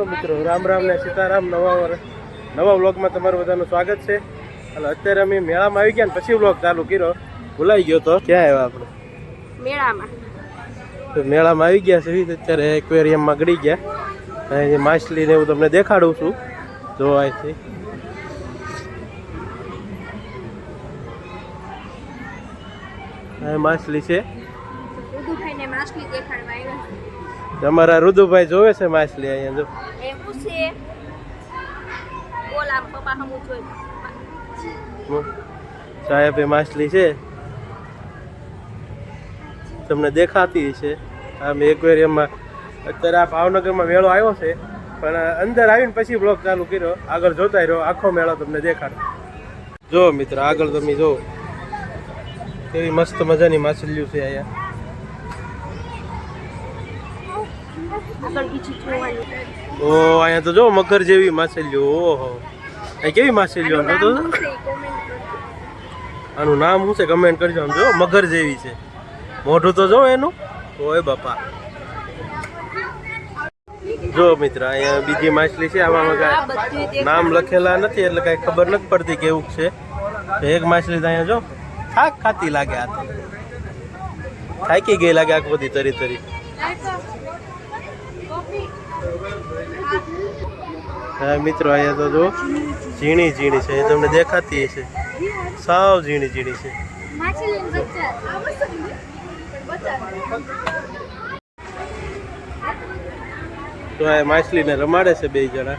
Hello મિત્રો રામ રામ ને સીતારામ નવા વર્ષ નવા વ્લોગમાં તમારું બધાનું સ્વાગત છે. અને અત્યારે અમે મેળામાં આવી ગયા ને પછી વ્લોગ ચાલુ કર્યો. ભૂલાઈ ગયો તો. ક્યાં આવ્યા આપણે? મેળામાં. તો મેળામાં આવી ગયા છે. અત્યારે એક્વેરિયમમાં ગળી ગયા. અહીં માછલી ને એવું તમને દેખાડું છું. જો અહીંથી. માછલી છે. અમારા રુદુભાઈ જોવે છે માછલી અહીંયા જો. સાહેબ એ માછલી છે. તમને દેખાતી છે આમ એક્વેરિયમમાં અત્યારે આ ભાવનગરમાં મેળો આવ્યો છે. પણ અંદર આવીને પછી બ્લોક ચાલુ કર્યો. આગળ જોતા રહ્યો. આખો મેળો તમને દેખાડો. જો મિત્ર, આગળ તમે જો. કેવી મસ્ત મજાની માછલીઓ છે અહીંયા. આગળ બીજું જોવાનું ઓ અહીંયા તો જો મગર જેવી માછલીઓ ઓહો. અહીં કેવી માછલીઓ આમ તો? આનું નામ શું છે? કમેન્ટ કરજો. આમ જો. મગર જેવી છે. મોઢું તો જો એનું. ઓય બાપા. જો મિત્ર અહીંયા બીજી માછલી છે. આમાં કાંઈ નામ લખેલા નથી એટલે કાંઈ ખબર નથી પડતી કેવું છે. તો એક માછલી તો અહીંયા જો થાક ખાતી લાગે આ તો. થાકી ગઈ લાગે આખી બધી તરી તરી. મિત્રો, અહીંયા તો જો ઝીણી ઝીણી છે તમને દેખાતી હશે. સાવ ઝીણી ઝીણી છે. તો આ માછલીને રમાડે છે બે જણા.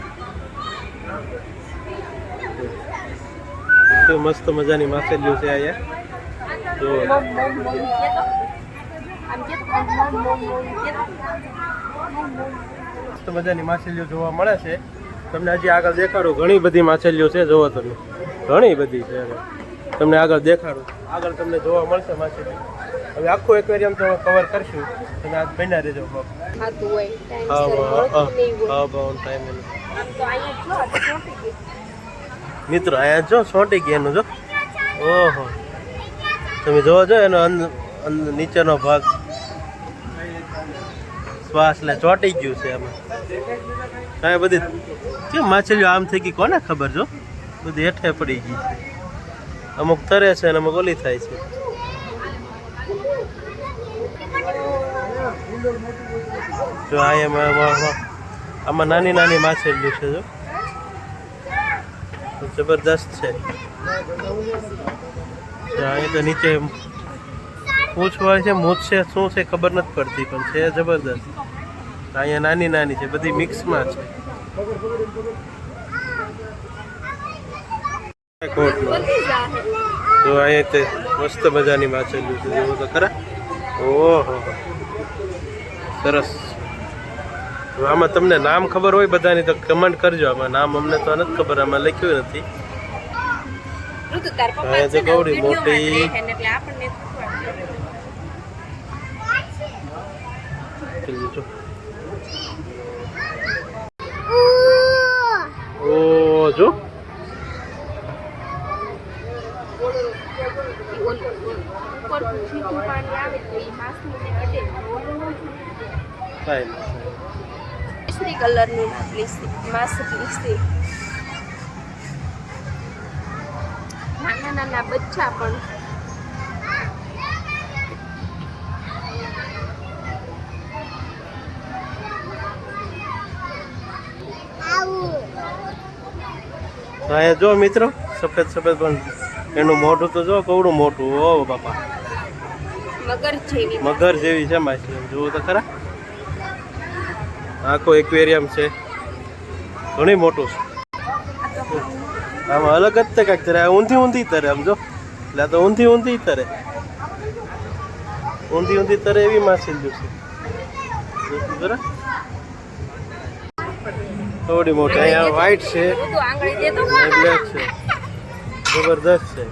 તો મસ્ત મજાની માછલીઓ છે અહીંયા. તો મસ્ત મજાની માછલીઓ જોવા મળે છે. તમને હજી આગળ દેખાડું. ઘણી બધી માછલીઓ છે જોવો તમે. ઘણી બધી છે. તમને આગળ દેખાડું. આગળ તમને જોવા મળશે માછલી. હવે આખું એક્વેરિયમ તો કવર કરશું. તમે આજ બન્યા રહેજો. મિત્રો અહીંયા જો સોંટી ગયા એનું જો. ઓહો. તમે જોવો છો એનો નીચેનો ભાગ. શ્વાસ એટલે ચોંટી ગયું છે એમાં કાંઈ બધી. કેમ માછલીઓ આમ થઈ ગઈ? કોને ખબર જો? બધી હેઠે પડી ગઈ. અમુક તરે છે અને અમુક ઓલી થાય છે. જો અહીંયા આમાં નાની નાની માછલીઓ છે જો. જબરદસ્ત છે. અહીં તો નીચે પૂછ હોય છે, મૂછ છે, શું છે ખબર નથી પડતી, પણ છે જબરદસ્ત. અહીંયા નાની નાની છે બધી મિક્સમાં છે. કોટમાં બધી અહીંયા તે મસ્ત મજાની માછલીઓ છે જોવો તો ખરા. ઓહો. સરસ. આમાં તમને નામ ખબર હોય બધાની તો કમેન્ટ કરજો. આમાં નામ અમને તો નથી ખબર આમાં લખ્યું નથી. તો ગૌરી મોટી. નહીં કેસરી કલરની માછલી છે નાના નાના બચ્ચા પણ તો અહીંયા જો મિત્રો સફેદ સફેદ પણ એનું મોઢું તો જો કવડું મોટું ઓ બાપા. મગર જેવી. મગર જેવી છે માછલી જુઓ તો ખરા. આખો એક્વેરિયમ છે. ઘણી મોટું છે. આમાં અલગ જ તે કાંઈક તરે આ ઊંધી ઊંધી તરે આમ જો. એટલે તો ઊંધી ઊંધી તરે. ઊંધી ઊંધી તરે એવી માછલી છે. જરા થોડી મોટી. અહીંયા વ્હાઈટ છે. બ્લેક છે. જબરદસ્ત છે.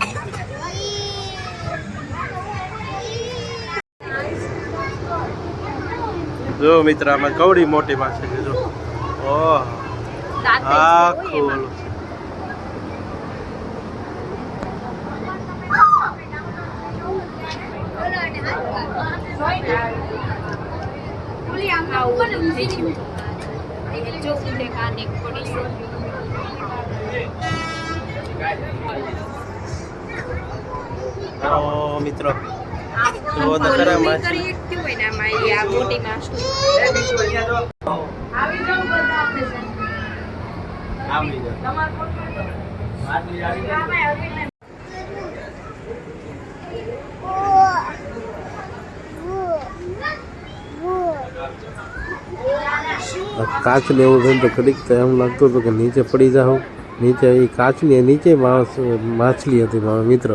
જો મિત્ર આમાં કવડી મોટી માછલી જો. ઓહ. આખું એમાં. ઓલું છે. આવું બધું થઈ ગયું. એક જો ઉડે કાન એક પડી છે મિત્રો. જુઓ તો ખરા ઓલું માછલી. કરી એકઠી હોય ને આમાં એ આ મોટી માછલી આવી જાઓ કાચ ને એવું થઈને તો ઘડીક તો એમ લાગતું હતું કે નીચે પડી જાઉં. નીચે એ કાચની નીચે માણસ માછલી હતી મારો મિત્ર.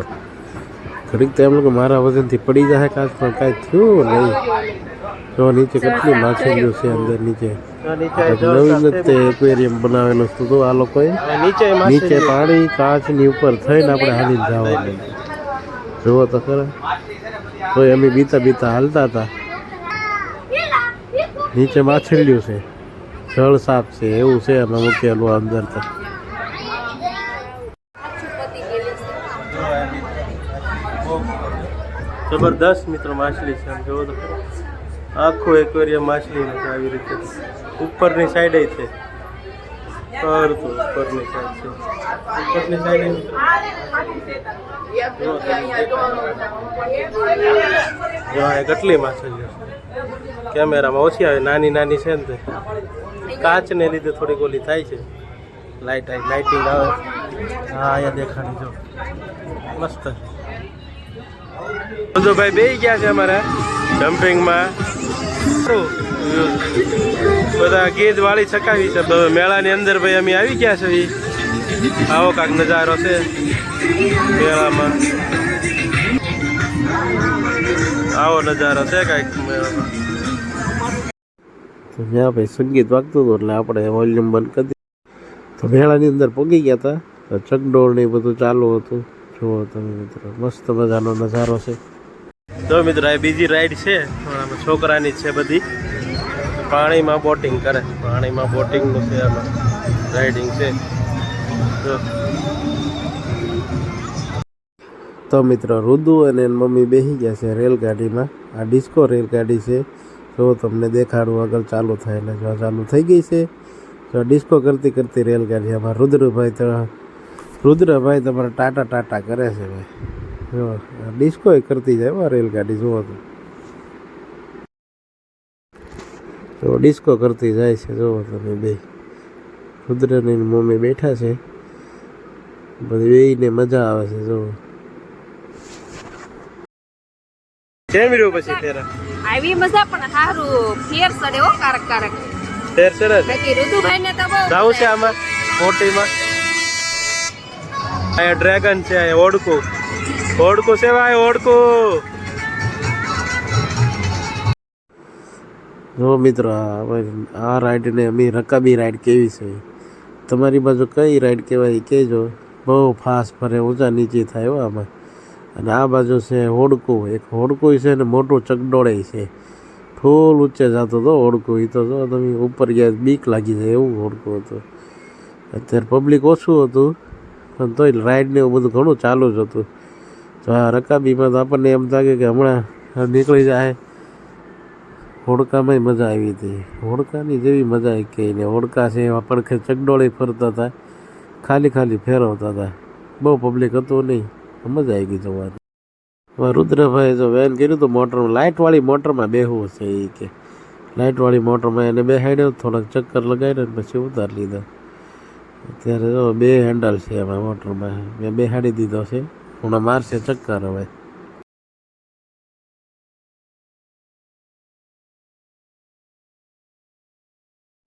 ઘડીક તો એમ લોકો મારા વજનથી પડી જાય કાચ પણ કાંઈ થયું નહીં. જો નીચે કેટલી માછલીઓ છે અંદર નીચે. નવી તે એક્વેરિયમ બનાવેલું હતું તો આ લોકોએ. નીચે નીચે પાણી કાચની ઉપર થઈને આપણે હાલી જવાનું. જુઓ તો ખરા. તો અમે બીતા બીતા હાલતા હતા. નીચે માછલીઓ છે. જળ સાપ છે એવું છે એમાં મૂકેલું અંદર તો જબરદસ્ત મિત્રો માછલી છે આમ જોવો તો ખરા. આખું એક્વેરિયમ માછલી છે આવી રીતે ઉપરની સાઈડે છે ફરતું ઉપરની સાઈડ છે ઉપરની સાઈડે જો આ કેટલી માછલીઓ છે કેમેરામાં ઓછી આવે, નાની નાની છે ને તે. કાચને લીધે થોડીક ઓલી થાય છે. લાઇટ લાઇટિંગ આવે. હા, અહીંયા દેખાડી જો. મસ્ત. બધો ભાઈ બે ગયા છે અમારે જમ્પિંગમાં બધા ગીત વાળી ચકાવી છે. મેળાની અંદર ભાઈ અમે આવી ગયા છે. આવો કાંક નજારો છે મેળામાં. આવો નજારો છે કાંઈક મેળામાં. તો જ્યાં ભાઈ સંગીત વાગતું હતું એટલે આપણે વોલ્યુમ બંધ કરી તો મેળાની અંદર પગી ગયા હતા. તો ચકડોળ ને બધું ચાલુ હતું. જુઓ તમે મિત્રો, મસ્ત મજાનો નજારો છે. તો મિત્રો, આ બીજી રાઈડ છે. છોકરાની છે બધી. પાણીમાં બોટિંગ કરે પાણીમાં બોટિંગનું છે આમાં રાઇડિંગ છે. તો મિત્રો, રુદુ અને એની મમ્મી બેસી ગયા છે રેલગાડીમાં. આ ડિસ્કો રેલગાડી છે. જો તમને દેખાડું આગળ ચાલુ થાય એટલે જો ચાલુ થઈ ગઈ છે તો ડિસ્કો કરતી કરતી રેલગાડી અમારા રુદ્રભાઈ રુદ્રભાઈ તમારે ટાટા ટાટા કરે છે ભાઈ. જો ડિસ્કો કરતી જાય રેલગાડી, જુઓ તો. તો ડિસ્કો કરતી જાય છે, જુઓ તમે બે. રુદ્રની મમ્મી બેઠા છે. બધી બેયને મજા આવે છે, જુઓ. કેમ રહ્યું પછી ફેરા? આવી મજા પણ સારું ફેર સડે હો કારક કારક. ફેર સરસ બાકી ઋતુભાઈ ને તો બહુ જાવું છે આમાં મોટીમાં અહીંયા ડ્રેગન છે અહીંયા ઓડકું. ઓડકું છે ભાઈ ઓડકું. જો મિત્રો આ હવે આ રાઈડને અમે રકાબી રાઈડ કેવી છે? તમારી બાજુ કઈ રાઈડ કહેવાય કહેજો. બહુ ફાસ્ટ ફરે ઊંચા નીચે થાય હો આમાં. અને આ બાજુ છે હોડકું, એક હોડકું છે ને મોટું ચકડોળે છે. ફૂલ ઊંચે જતો હતો હોડકું એ તો જો તમે ઉપર ગયા બીક લાગી જાય એવું હોડકું હતું. અત્યારે પબ્લિક ઓછું હતું, પણ તોય રાઈડ ને એવું બધું ઘણું ચાલુ જ હતું. તો આ રકાબીમાં તો આપણને એમ લાગે કે હમણાં નીકળી જાય. હોડકામાંય મજા આવી હતી. હોડકાની જેવી મજા કે ને હોડકા છે એવા પડખે ચકડોળે ફરતા હતા. ખાલી ખાલી ફેરવતા હતા. બહુ પબ્લિક હતું નહીં. મજા આવી ગઈ હવે રુદ્રભાઈ જો વેન કર્યું તો મોટરમાં, લાઇટવાળી મોટરમાં બેહવું છે એ કે. લાઇટવાળી મોટરમાં એને બેહાડ્યો થોડાક ચક્કર લગાડ્યો ને પછી ઉતારી લીધા. અત્યારે જો બે હેન્ડલ છે એમાં મોટરમાં. મેં બેહાડી દીધો છે. હમણાં મારશે ચક્કર હવે.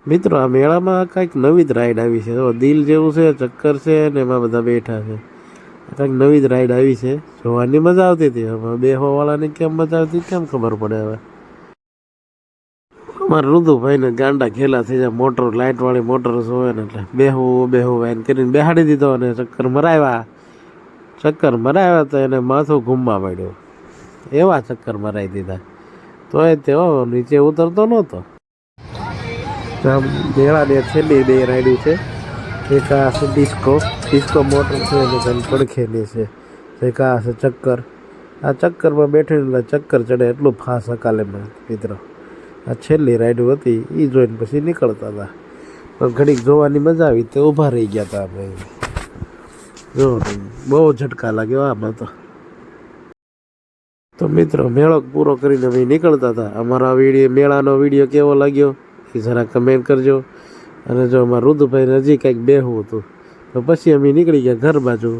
મિત્રો, આ મેળામાં કાંઈક નવી જ રાઈડ આવી છે. દિલ જેવું છે, ચક્કર છે, ને એમાં બધા બેઠા છે. કાંઈક નવી જ રાઈડ આવી છે. જોવાની મજા આવતી હતી. હવે બેહવાવાળાને કેમ મજા આવતી કેમ ખબર પડે હવે. અમારા રુદુભાઈ ને ગાંડા ઘેલા થઈ જાય. મોટર, લાઇટવાળી મોટર જોવે ને એટલે બેહવું બેહવું એમ કરીને બેહાડી દીધો અને ચક્કર મરાવ્યા. ચક્કર મરાવ્યા તો એને માથું ઘૂમવા માંડ્યું. એવા ચક્કર મરાવી દીધા. તોય તેઓ નીચે ઉતરતો નહોતો. આમ બે છેલ્લી બે રાઈડું છે. એક આ છે ડિસ્કો. ડિસ્કો મોટર છે અને તેની પડખેલી છે. એક આ છે ચક્કર. આ ચક્કરમાં બેઠેલા ચક્કર ચડે એટલું ફાસ હકાલે મિત્રો. આ છેલ્લી રાઈડ હતી એ જોઈને પછી નીકળતા હતા પણ ઘડીક જોવાની મજા આવી તે ઊભા રહી ગયા હતા અમે. જો બહુ ઝટકા લાગ્યો આમાં તો તો મિત્રો, મેળો પૂરો કરીને અમે નીકળતા હતા અમારા વીડિયો, મેળાનો વીડિયો કેવો લાગ્યો? એ જરા કમેન્ટ કરજો. અને જો અમારા રુદુભાઈને હજી કંઈક બેહવું હતું, તો પછી અમે નીકળી ગયા ઘર બાજુ.